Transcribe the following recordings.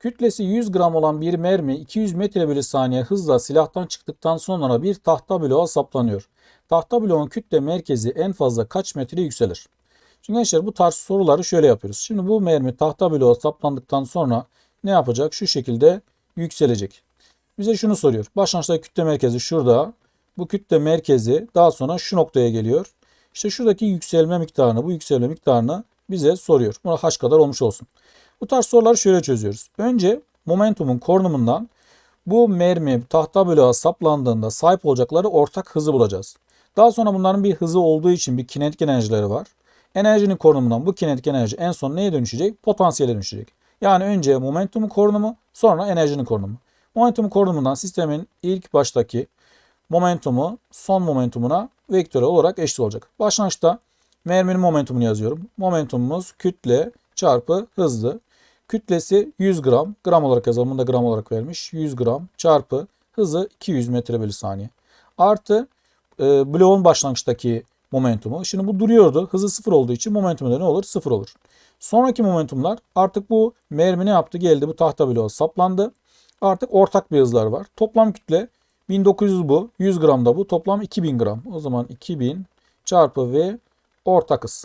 Kütlesi 100 gram olan bir mermi 200 metre bölü saniye hızla silahtan çıktıktan sonra bir tahta bloğa saplanıyor. Tahta bloğun kütle merkezi en fazla kaç metre yükselir? Şimdi gençler bu tarz soruları şöyle yapıyoruz. Şimdi bu mermi tahta bloğa saplandıktan sonra ne yapacak? Şu şekilde yükselecek. Bize şunu soruyor. Başlangıçta kütle merkezi şurada. Bu kütle merkezi daha sonra şu noktaya geliyor. İşte şuradaki yükselme miktarını, bu yükselme miktarını bize soruyor. Buna h kadar olmuş olsun. Bu tarz soruları şöyle çözüyoruz. Önce momentumun korunumundan bu mermi tahta bloğa saplandığında sahip olacakları ortak hızı bulacağız. Daha sonra bunların bir hızı olduğu için bir kinetik enerjileri var. Enerjinin korunumundan bu kinetik enerji en son neye dönüşecek? Potansiyele dönüşecek. Yani önce momentumun korunumu sonra enerjinin korunumu. Momentumun korunumundan sistemin ilk baştaki momentumu son momentumuna vektörel olarak eşit olacak. Başlangıçta merminin momentumunu yazıyorum. Momentumumuz kütle çarpı hızlı. Kütlesi 100 gram. Gram olarak yazalım. Bunu da gram olarak vermiş. 100 gram çarpı hızı 200 metre bölü saniye. Artı e, bloğun başlangıçtaki momentumu. Şimdi bu duruyordu. Hızı sıfır olduğu için momentumu da ne olur? Sıfır olur. Sonraki momentumlar artık bu mermi ne yaptı? Geldi bu tahta bloğa saplandı. Artık ortak bir hızlar var. Toplam kütle 1900 bu. 100 gram da bu. Toplam 2000 gram. O zaman 2000 çarpı V ortak hız.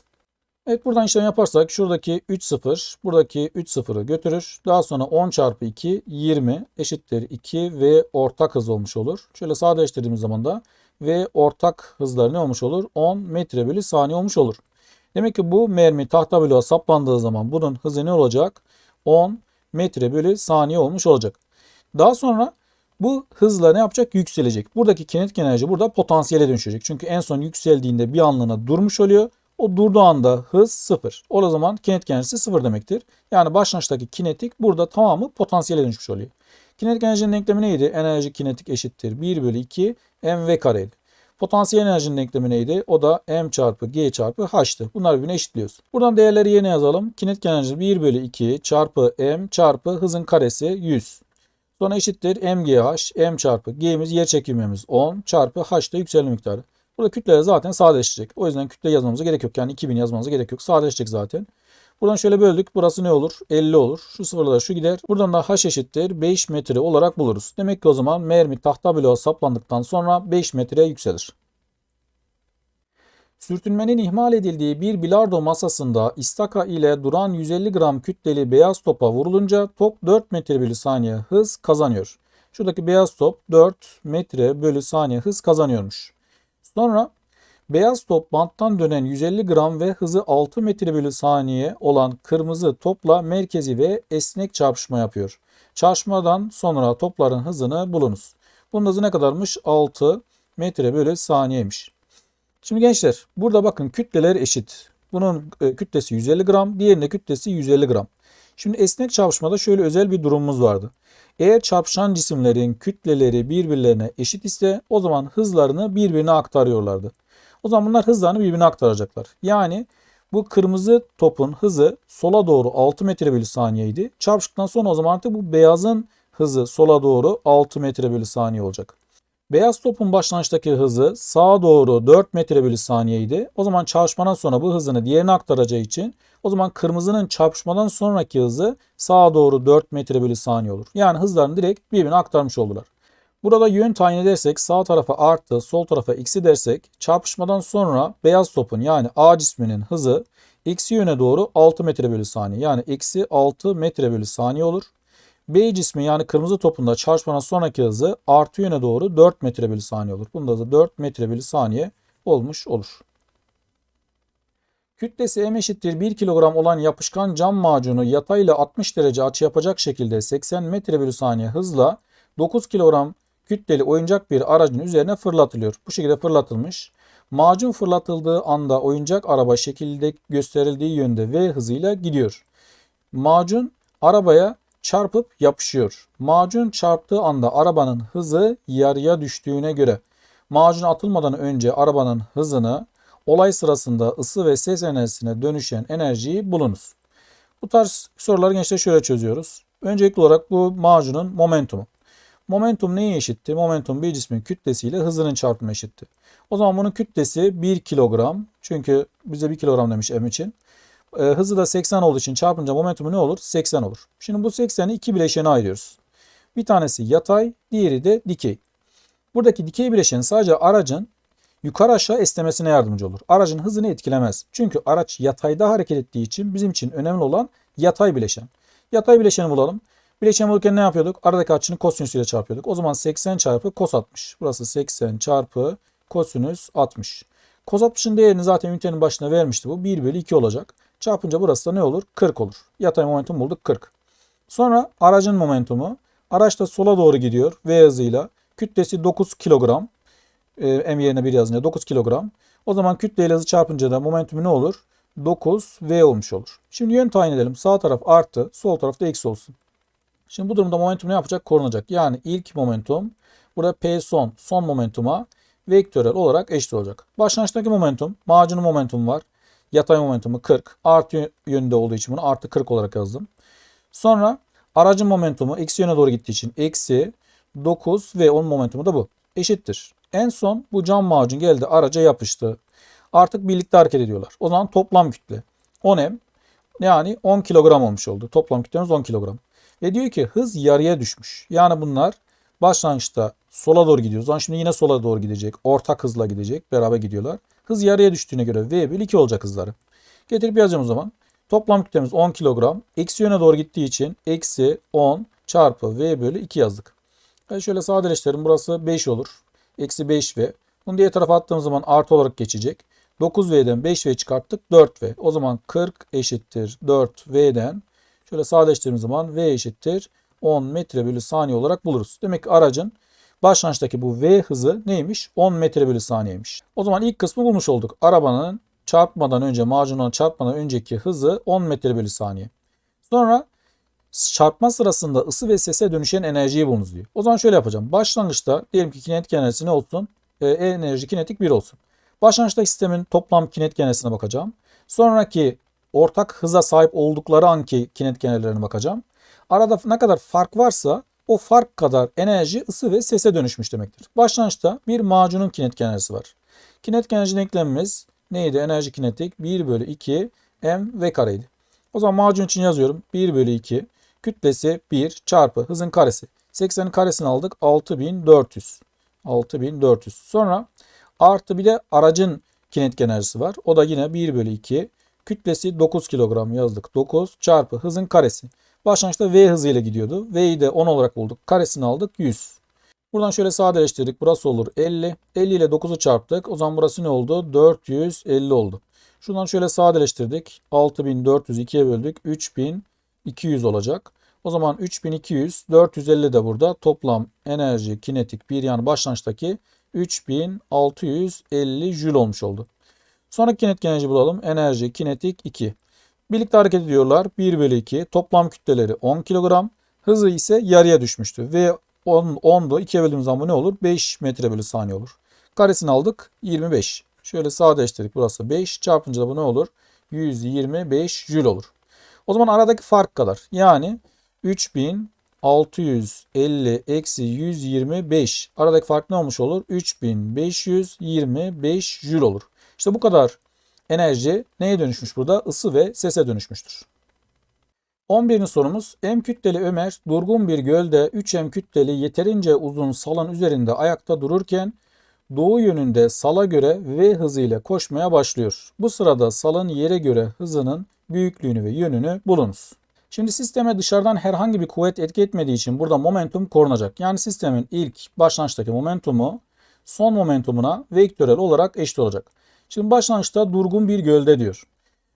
Evet buradan işlem yaparsak şuradaki 3 sıfır, buradaki 3 sıfırı götürür. Daha sonra 10 çarpı 2 20 eşittir 2 ve ortak hız olmuş olur. Şöyle sadeleştirdiğimiz zaman da ve ortak hızları ne olmuş olur? 10 metre bölü saniye olmuş olur. Demek ki bu mermi tahta bloğa saplandığı zaman bunun hızı ne olacak? 10 metre bölü saniye olmuş olacak. Daha sonra bu hızla ne yapacak? Yükselecek. Buradaki kinetik enerji burada potansiyele dönüşecek. Çünkü en son yükseldiğinde bir anlığına durmuş oluyor. O durduğu anda hız sıfır. O zaman kinetik enerjisi sıfır demektir. Yani başlangıçtaki kinetik burada tamamı potansiyele dönüşmüş oluyor. Kinetik enerjinin denklemi neydi? Enerji kinetik eşittir 1 bölü 2 mv kareydi. Potansiyel enerjinin denklemi neydi? O da m çarpı g çarpı h'tı. Bunları birbirine eşitliyoruz. Buradan değerleri yerine yazalım. Kinetik enerji 1 bölü 2 çarpı m çarpı hızın karesi 100. Sonra eşittir mgh, m çarpı g'miz yer çekimimiz 10 çarpı h da yükselme miktarı. Burada kütleler zaten sadeleşecek. O yüzden kütle yazmamıza gerek yok. Yani 2000 yazmanıza gerek yok. Sadeleşecek zaten. Buradan şöyle böldük. Burası ne olur? 50 olur. Şu sıfırlar şu gider. Buradan da h eşittir 5 metre olarak buluruz. Demek ki o zaman mermi tahta bloğa saplandıktan sonra 5 metreye yükselir. Sürtünmenin ihmal edildiği bir bilardo masasında istaka ile duran 150 gram kütleli beyaz topa vurulunca top 4 metre bölü saniye hız kazanıyor. Şuradaki beyaz top 4 metre bölü saniye hız kazanıyormuş. Sonra beyaz top banttan dönen 150 gram ve hızı 6 metre bölü saniye olan kırmızı topla merkezi ve esnek çarpışma yapıyor. Çarpışmadan sonra topların hızını bulunuz. Bunun hızı ne kadarmış? 6 metre bölü saniyeymiş. Şimdi gençler burada bakın kütleler eşit. Bunun e, kütlesi 150 gram, diğerinin kütlesi 150 gram. Şimdi esnek çarpışmada şöyle özel bir durumumuz vardı. Eğer çarpışan cisimlerin kütleleri birbirlerine eşit ise o zaman hızlarını birbirine aktarıyorlardı. O zaman bunlar hızlarını birbirine aktaracaklar. Yani bu kırmızı topun hızı sola doğru 6 metre bölü saniyeydi. Çarpıştıktan sonra o zaman artık bu beyazın hızı sola doğru 6 metre bölü saniye olacak. Beyaz topun başlangıçtaki hızı sağa doğru 4 metre bölü saniyeydi. O zaman çarpışmadan sonra bu hızını diğerine aktaracağı için o zaman kırmızının çarpışmadan sonraki hızı sağa doğru 4 metre bölü saniye olur. Yani hızlarını direkt birbirine aktarmış oldular. Burada yön tayin edersek sağ tarafa artı sol tarafa eksi dersek çarpışmadan sonra beyaz topun yani A cisminin hızı eksi yöne doğru 6 metre bölü saniye yani eksi 6 metre bölü saniye olur. B cismi yani kırmızı topunda çarpışmadan sonraki hızı artı yöne doğru 4 metre bölü saniye olur. Bunda da 4 metre bölü saniye olmuş olur. Kütlesi m eşittir 1 kilogram olan yapışkan cam macunu yatayla 60 derece açı yapacak şekilde 80 metre bölü saniye hızla 9 kilogram kütleli oyuncak bir aracın üzerine fırlatılıyor. Bu şekilde fırlatılmış. Macun fırlatıldığı anda oyuncak araba şekilde gösterildiği yönde V hızıyla gidiyor. Macun arabaya çarpıp yapışıyor. Macun çarptığı anda arabanın hızı yarıya düştüğüne göre macun atılmadan önce arabanın hızını olay sırasında ısı ve ses enerjisine dönüşen enerjiyi bulunuz. Bu tarz soruları gençler şöyle çözüyoruz. Öncelikli olarak bu macunun momentumu. Momentum neye eşitti? Momentum bir cismin kütlesiyle hızının çarpımı eşitti. O zaman bunun kütlesi 1 kilogram. Çünkü bize 1 kilogram demiş M için. E, hızı da 80 olduğu için çarpınca momentumu ne olur? 80 olur. Şimdi bu 80'i iki bileşene ayırıyoruz. Bir tanesi yatay, diğeri de dikey. Buradaki dikey bileşen sadece aracın yukarı aşağı esnemesine yardımcı olur. Aracın hızını etkilemez. Çünkü araç yatayda hareket ettiği için bizim için önemli olan yatay bileşen. Yatay bileşeni bulalım. Bileşen bulurken ne yapıyorduk? Aradaki açının kosinüsüyle çarpıyorduk. O zaman 80 çarpı kos 60. Burası 80 çarpı kosinüs 60. Kos 60'ın değerini zaten ünitenin başına vermişti bu. 1 bölü 2 olacak. Çarpınca burası da ne olur? 40 olur. Yatay momentum bulduk 40. Sonra aracın momentumu. Araç da sola doğru gidiyor V hızıyla. Kütlesi 9 kilogram. E, M yerine 1 yazınca 9 kilogram. O zaman kütle ile hızı çarpınca da momentumu ne olur? 9 V olmuş olur. Şimdi yön tayin edelim. Sağ taraf artı, sol tarafta eksi olsun. Şimdi bu durumda momentum ne yapacak? Korunacak. Yani ilk momentum burada P son, son momentuma vektörel olarak eşit olacak. Başlangıçtaki momentum, macunun momentumu var. Yatay momentumu 40. Artı yönünde olduğu için bunu artı 40 olarak yazdım. Sonra aracın momentumu eksi yöne doğru gittiği için eksi 9 ve onun momentumu da bu. Eşittir. En son bu cam macun geldi araca yapıştı. Artık birlikte hareket ediyorlar. O zaman toplam kütle 10 m yani 10 kilogram olmuş oldu. Toplam kütlemiz 10 kilogram. Ve diyor ki hız yarıya düşmüş. Yani bunlar başlangıçta sola doğru gidiyor. O zaman şimdi yine sola doğru gidecek. Ortak hızla gidecek. Beraber gidiyorlar. Hız yarıya düştüğüne göre V bölü 2 olacak hızları. Getirip yazacağım o zaman. Toplam kütlemiz 10 kilogram. Eksi yöne doğru gittiği için eksi 10 çarpı V bölü 2 yazdık. Yani şöyle sadeleştirelim. Burası 5 olur. Eksi 5V. Bunu diğer tarafa attığımız zaman artı olarak geçecek. 9V'den 5V çıkarttık 4V. O zaman 40 eşittir 4V'den şöyle sadeleştirdiğimiz zaman V eşittir 10 metre bölü saniye olarak buluruz. Demek ki aracın başlangıçtaki bu V hızı neymiş? 10 metre bölü saniyeymiş. O zaman ilk kısmı bulmuş olduk. Arabanın çarpmadan önce macunla çarpmadan önceki hızı 10 metre bölü saniye. Sonra çarpma sırasında ısı ve sese dönüşen enerjiyi bulunuz diyor. O zaman şöyle yapacağım. Başlangıçta diyelim ki kinetik enerjisi ne olsun? E, enerji kinetik 1 olsun. Başlangıçtaki sistemin toplam kinetik enerjisine bakacağım. Sonraki ortak hıza sahip oldukları anki kinetik enerjilerine bakacağım. Arada ne kadar fark varsa o fark kadar enerji ısı ve sese dönüşmüş demektir. Başlangıçta bir macunun kinetik enerjisi var. Kinetik enerji denklemimiz neydi? Enerji kinetik 1 bölü 2 m v kareydi. O zaman macun için yazıyorum. 1 bölü 2 kütlesi 1 çarpı hızın karesi. 80'in karesini aldık. 6400. 6400. Sonra artı bir de aracın kinetik enerjisi var. O da yine 1 bölü 2. Kütlesi 9 kilogram yazdık. 9 çarpı hızın karesi. Başlangıçta V hızıyla gidiyordu. V'yi de 10 olarak bulduk. Karesini aldık 100. Buradan şöyle sadeleştirdik. Burası olur 50. 50 ile 9'u çarptık. O zaman burası ne oldu? 450 oldu. Şuradan şöyle sadeleştirdik. 6402'ye böldük. 3200 olacak. O zaman 3200, 450 de burada. Toplam enerji kinetik bir yani başlangıçtaki 3650 jül olmuş oldu. Sonraki kinetik enerji bulalım. Enerji kinetik 2. Birlikte hareket ediyorlar. 1 bölü 2. Toplam kütleleri 10 kilogram. Hızı ise yarıya düşmüştü. Ve 10, 10'du. 2'ye böldüğümüz zaman ne olur? 5 metre bölü saniye olur. Karesini aldık. 25. Şöyle sadeleştirdik. Burası 5. Çarpınca da bu ne olur? 125 jül olur. O zaman aradaki fark kadar. Yani 3650 eksi 125. Aradaki fark ne olmuş olur? 3525 jül olur. İşte bu kadar enerji neye dönüşmüş burada? Isı ve sese dönüşmüştür. 11. sorumuz M kütleli Ömer durgun bir gölde 3M kütleli yeterince uzun salın üzerinde ayakta dururken doğu yönünde sala göre V hızıyla koşmaya başlıyor. Bu sırada salın yere göre hızının büyüklüğünü ve yönünü bulunuz. Şimdi sisteme dışarıdan herhangi bir kuvvet etki etmediği için burada momentum korunacak. Yani sistemin ilk başlangıçtaki momentumu son momentumuna vektörel olarak eşit olacak. Şimdi başlangıçta durgun bir gölde diyor.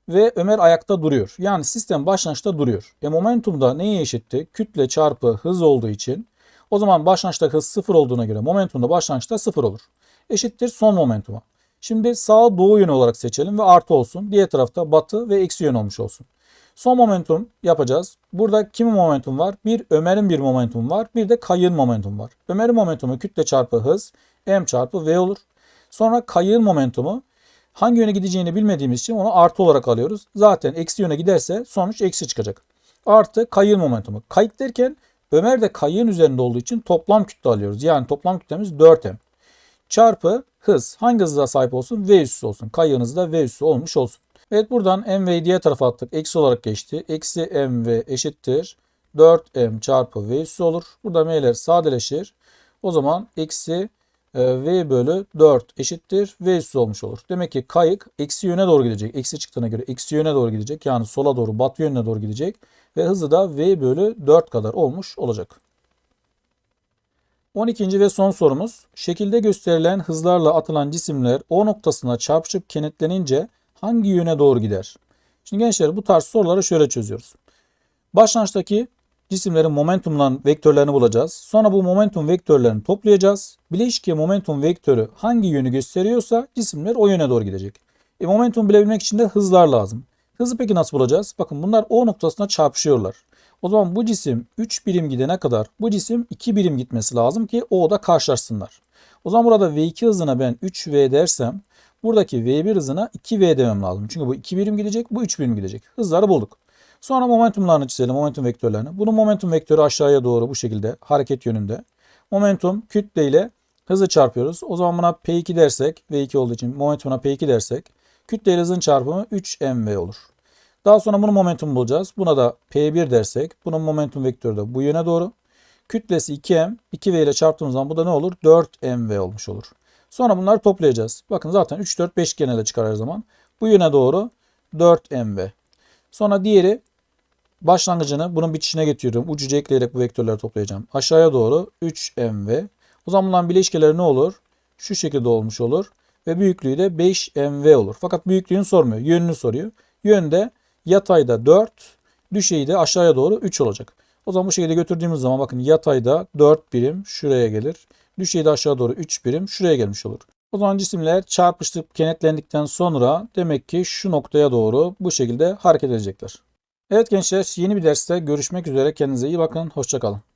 Ve Ömer ayakta duruyor. Yani sistem başlangıçta duruyor. E momentum da neye eşitti? Kütle çarpı hız olduğu için o zaman başlangıçta hız sıfır olduğuna göre momentum da başlangıçta sıfır olur. Eşittir son momentuma. Şimdi sağ doğu yönü olarak seçelim ve artı olsun. Diğer tarafta batı ve eksi yön olmuş olsun. Son momentum yapacağız. Burada kimin momentum var? Bir Ömer'in bir momentum var. Bir de kayığın momentum var. Ömer'in momentumu kütle çarpı hız m çarpı v olur. Sonra kayığın momentumu hangi yöne gideceğini bilmediğimiz için onu artı olarak alıyoruz. Zaten eksi yöne giderse sonuç eksi çıkacak. Artı kayığın momentumu. Kayık derken Ömer de kayığın üzerinde olduğu için toplam kütle alıyoruz. Yani toplam kütlemiz 4m. Çarpı hız. Hangi hıza sahip olsun? V üssü olsun. Kayığınız da V üssü olmuş olsun. Evet buradan MV'yi diğer tarafa attık. Eksi olarak geçti. Eksi MV eşittir. 4M çarpı V üssü olur. Burada M'ler sadeleşir. O zaman eksi V bölü 4 eşittir V üssü olmuş olur. Demek ki kayık eksi yöne doğru gidecek. Eksi çıktığına göre eksi yöne doğru gidecek. Yani sola doğru batı yönüne doğru gidecek. Ve hızı da V bölü 4 kadar olmuş olacak. 12. ve son sorumuz. Şekilde gösterilen hızlarla atılan cisimler O noktasına çarpışıp kenetlenince hangi yöne doğru gider? Şimdi gençler bu tarz soruları şöyle çözüyoruz. Başlangıçtaki cisimlerin momentumlan vektörlerini bulacağız. Sonra bu momentum vektörlerini toplayacağız. Bileşke momentum vektörü hangi yönü gösteriyorsa cisimler o yöne doğru gidecek. E, momentum bilebilmek için de hızlar lazım. Hızı peki nasıl bulacağız? Bakın bunlar O noktasına çarpışıyorlar. O zaman bu cisim 3 birim gidene kadar bu cisim 2 birim gitmesi lazım ki O'da karşılaşsınlar. O zaman burada V2 hızına ben 3V dersem buradaki V1 hızına 2V demem lazım. Çünkü bu 2 birim gidecek, bu 3 birim gidecek. Hızları bulduk. Sonra momentumlarını çizelim, momentum vektörlerini. Bunun momentum vektörü aşağıya doğru bu şekilde hareket yönünde. Momentum kütle ile hızı çarpıyoruz. O zaman buna P2 dersek, V2 olduğu için momentumuna P2 dersek kütle ile hızın çarpımı 3mv olur. Daha sonra bunun momentum bulacağız. Buna da P1 dersek bunun momentum vektörü de bu yöne doğru. Kütlesi 2m, 2v ile çarptığımız zaman bu da ne olur? 4mv olmuş olur. Sonra bunları toplayacağız. Bakın zaten 3, 4, 5 genelde çıkar her zaman. Bu yöne doğru 4mv. Sonra diğeri başlangıcını bunun bitişine getiriyorum. Ucucu ekleyerek bu vektörleri toplayacağım. Aşağıya doğru 3mv. O zaman bunların bileşkeleri ne olur? Şu şekilde olmuş olur. Ve büyüklüğü de 5mv olur. Fakat büyüklüğünü sormuyor. Yönünü soruyor. Yönde yatayda 4, düşeyi de aşağıya doğru 3 olacak. O zaman bu şekilde götürdüğümüz zaman bakın yatayda 4 birim şuraya gelir. Düşeyi de aşağı doğru 3 birim şuraya gelmiş olur. O zaman cisimler çarpışıp kenetlendikten sonra demek ki şu noktaya doğru bu şekilde hareket edecekler. Evet gençler yeni bir derste görüşmek üzere. Kendinize iyi bakın. Hoşçakalın.